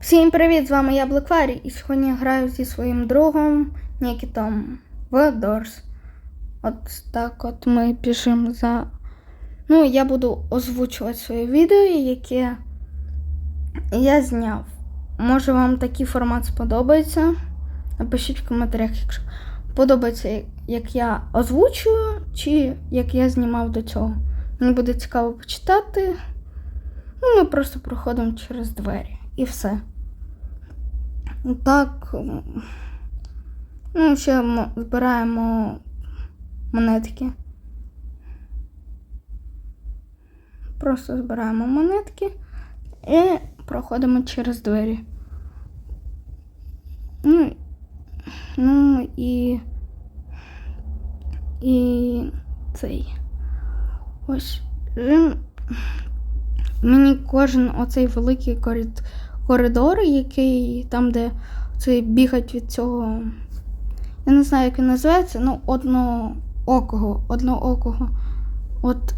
Всім привіт! З вами я Блекварі, і сьогодні я граю зі своїм другом Нікітом в Дорс. От так от ми пишемо за. Ну, я буду озвучувати своє відео, яке я зняв. Може вам такий формат сподобається. Напишіть в коментарях, якщо подобається, як я озвучую, чи як я знімав до цього. Мені буде цікаво почитати. Ну, ми просто проходимо через двері і все. Так. Ну, ще збираємо монетки. Просто збираємо монетки і проходимо через двері. Ну, ну і. І цей. Ось. Він мені кожен оцей великий корид- коридор, який там, де цей бігають від цього. Я не знаю, як він називається, ну, одноокого, одноокого. От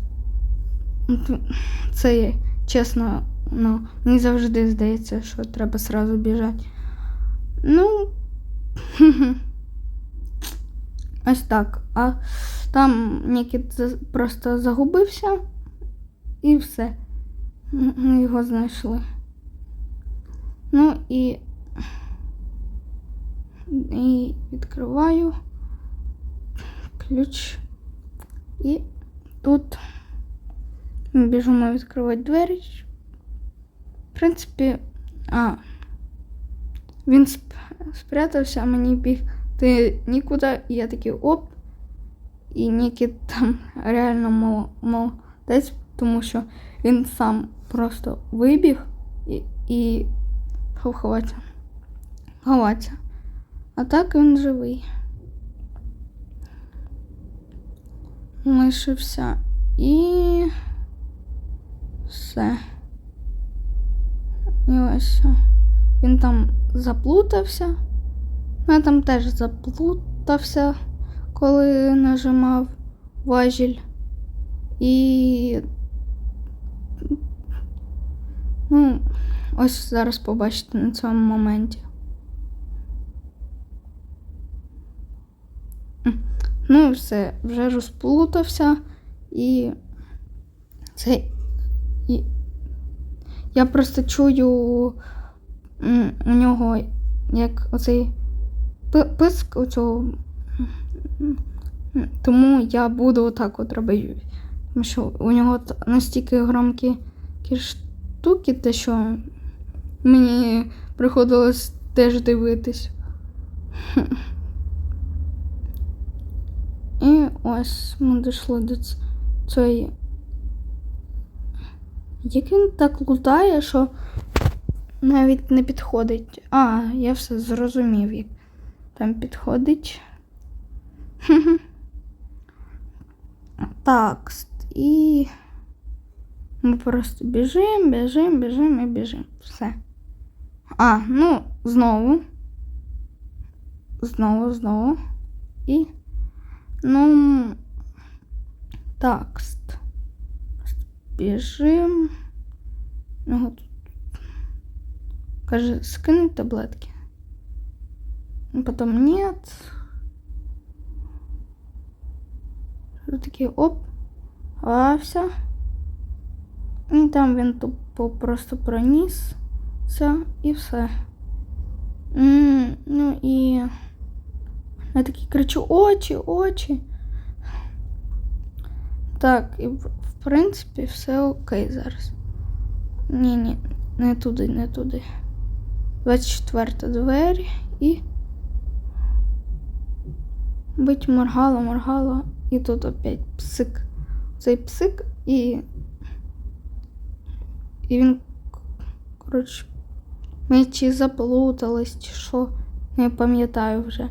це чесно, ну, мені завжди здається, що треба сразу біжати. Ну. Ось так. А там Нікіт просто загубився і все. Його знайшли. Ну і. І відкриваю ключ. І тут ми біжимо відкривати двері. В принципі, а. Він сп- спрятався, а мені біг. Ти нікуди, і я такий оп. І Нікіт там реально мол- молодець, тому що він сам просто вибіг і, і ховатися. Ховатися. А так він живий. Лишився і все. І ось все. Він там заплутався. Я там теж заплутався, коли нажимав важіль. І. Ну, ось зараз побачите на цьому моменті. Ну і все, вже розплутався і це. І... Я просто чую у нього як оцей писк у цього. Тому я буду отак от робити. Тому що у нього настільки громкі штуки, те, що мені приходилось теж дивитись. І ось ми дійшли до цієї. Як він так лутає, що навіть не підходить. А, я все зрозумів, як там підходить. Так, і ми просто біжимо, біжимо, біжимо і біжимо. Все. А, ну, знову. Знову, знову. І. Ну. Так. ст- Біжим. Тут. Каже, скинь таблетки. Ну, Потом нет. Такий оп. Ховався. І там він тупо просто пронісся і все. Ну і я такий кричу очі, очі. Так, і в принципі все окей зараз. Ні, ні, не туди, не туди. 24 двері і. Бить моргало, моргало, і тут опять псик. Цей псик і. І він. Коротше, ми чи заплутались, чи що, не пам'ятаю вже.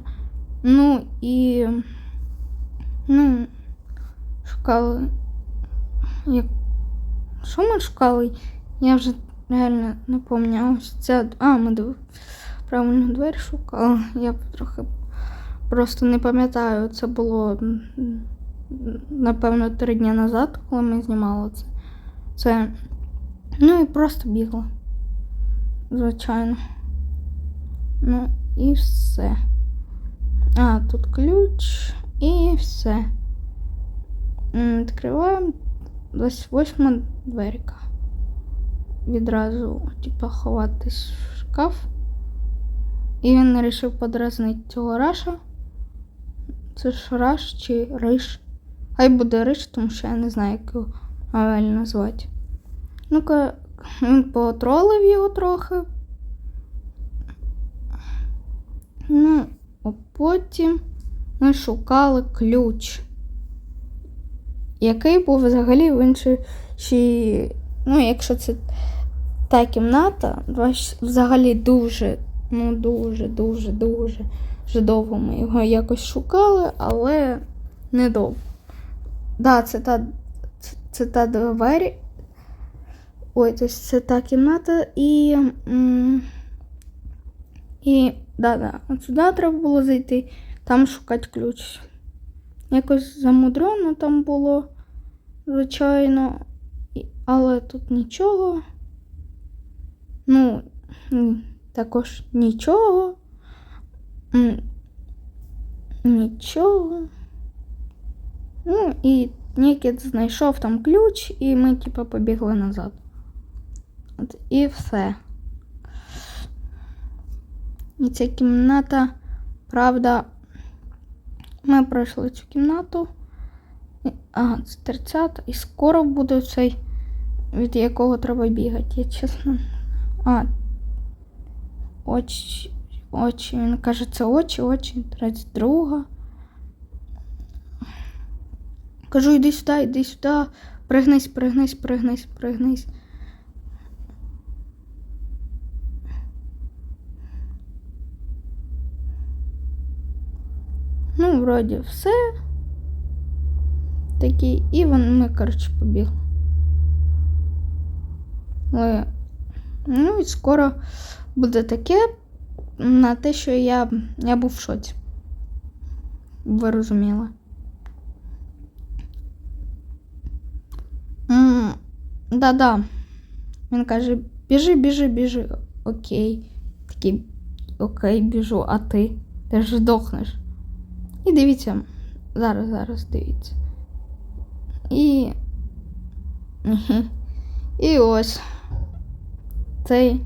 Ну і. Ну, шукали. Як... Що ми шукали? Я вже реально не пам'ятаю. Ця. А, ми див... правильно двері шукали. Я трохи просто не пам'ятаю. Це було напевно три дні назад, коли ми знімали це. Це. Ну і просто бігла. Звичайно. Ну і все. А, тут ключ і все. Відкриваємо десь восьма дверка. Відразу, типа, ховатись в шкаф. І він вирішив подразнити цього раша. Це ж раш чи риш. Хай буде риш, тому що я не знаю, як його правильно назвати. Ну-ка, він потролив його трохи. Ну, а потім ми шукали ключ, який був взагалі в іншій. Ну, якщо це та кімната, взагалі дуже, ну дуже, дуже, довго ми його якось шукали, але не довго. Да, це та, це та двері. Ой, тобто це та кімната і. І да, да, от сюди треба було зайти, там шукати ключ. Якось замудрено там було, звичайно, але тут нічого. Ну, також нічого. Нічого. Ну, і Нікіт знайшов там ключ, і ми, типу, побігли назад. От, і все. І ця кімната, правда, ми пройшли цю кімнату. Ага, це 30 і скоро буде цей, від якого треба бігати, я чесно. А. Очі. Очі. Він каже, це очі, очі, 32. Кажу, йди сюди, йди сюди. Пригнись, пригнись, пригнись, пригнись. Ну, вроді все. Такі, і вон ми, коротше, побігли. Ну і скоро буде таке на те, що я, я був в шоці. Ви розуміли. Да-да. Він каже, біжи, біжи, біжи. Окей. Такий, окей, біжу, а ти? Ти ж здохнеш. І дивіться, зараз, зараз дивіться. І. І ось цей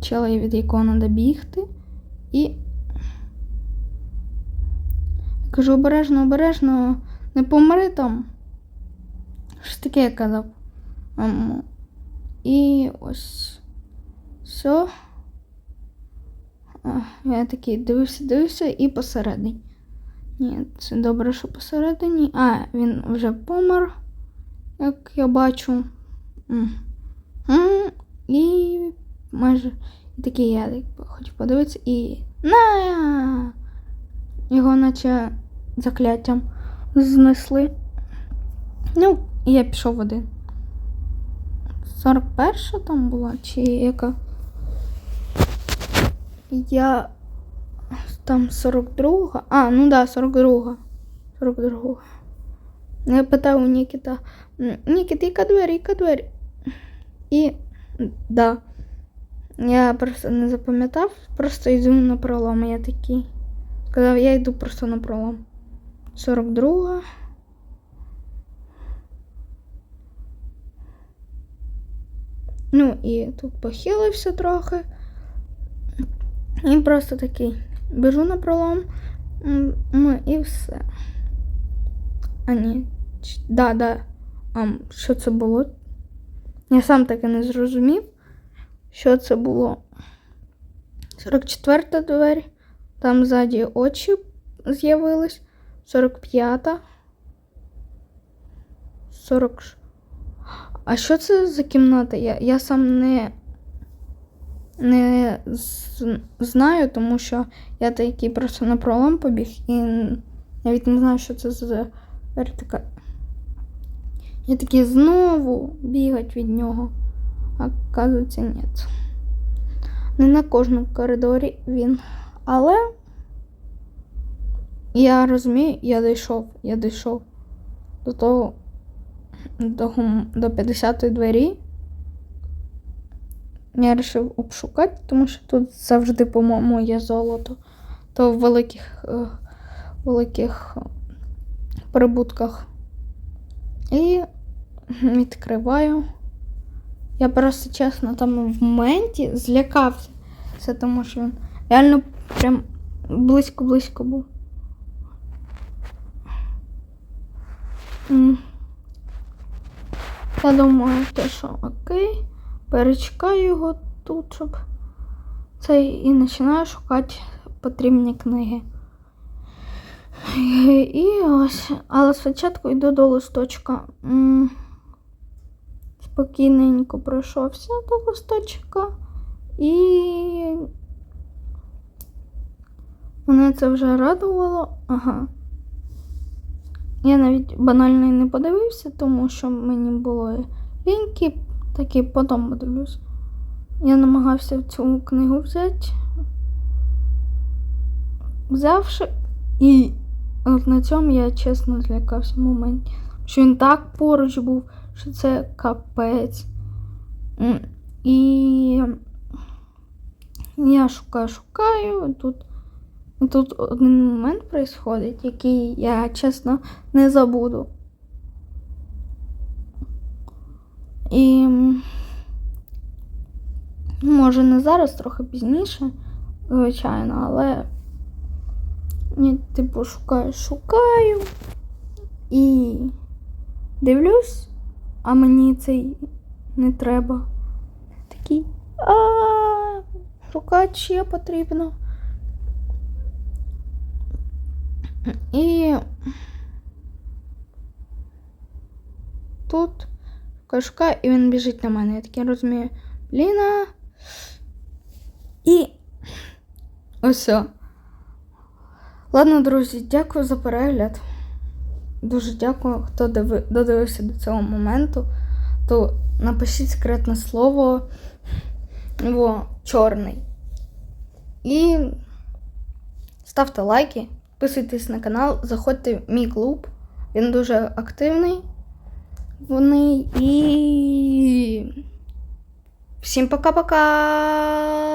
чоловік, від якого треба бігти. І. Я кажу, обережно, обережно, не помри там. Що таке я казав? І ось. Все. Я такий дивився, дивився і посередині. Ні, це добре, що посередині. А, він вже помер, як я бачу. І майже такий я хотів подивитися і. На! Його наче закляттям знесли. Ну, я пішов один. 41 там була, чи яка? Я там 42. А, ну да, 42. 42. Я питав у Нікіта. «М, Нікіт, яка двері, яка двері? І да. Я просто не запам'ятав, просто йду на пролом. Я такий. Сказав, я йду просто на пролом. 42. Ну і тут похилився трохи. І просто такий. Біжу на пролом. І все. А ні. Да, да. А що це було? Я сам таки не зрозумів, що це було. 44-та двері. Там ззаді очі з'явились. 45. 40. ш- А що це за кімната? Я, я сам не, не знаю, тому що я такий просто на пролом побіг і навіть не знаю, що це за двері така. Я такий знову бігать від нього. А оказується, ні. Не на кожному коридорі він. Але я розумію, я дійшов, я дійшов до того, до, до 50-ї двері. Я вирішив обшукати, тому що тут завжди, по-моєму, є золото. То в великих, е, великих е, прибутках. І відкриваю. Я просто чесно там в моменті злякався. Це тому що він реально прям близько-близько був. Я думаю, те, що окей, перечекаю його тут, щоб це і починаю шукати потрібні книги. І ось, але спочатку йду до листочка. Спокійненько пройшовся до листочка і мене це вже радувало. Ага. Я навіть банально й не подивився, тому що мені було ліньки, такі потім подивлюсь. Я намагався цю книгу взяти. Взявши, і от на цьому я чесно злякався в моменті. Що він так поруч був, що це капець. І я шукаю, шукаю, і тут, і тут один момент происходить, який я чесно не забуду. І м, може не зараз, трохи пізніше, звичайно, але я типу шукаю, шукаю і дивлюсь, а мені цей не треба. Такий. А шукати ще потрібно. І тут шукаю, і він біжить на мене. Я таки розумію. Бліна. І ось. Ладно, друзі, дякую за перегляд. Дуже дякую, хто диви- додивився до цього моменту. То напишіть секретне слово во, чорний. І ставте лайки, підписуйтесь на канал, заходьте в мій клуб. Він дуже активний. Вони і. Всім пока-пока!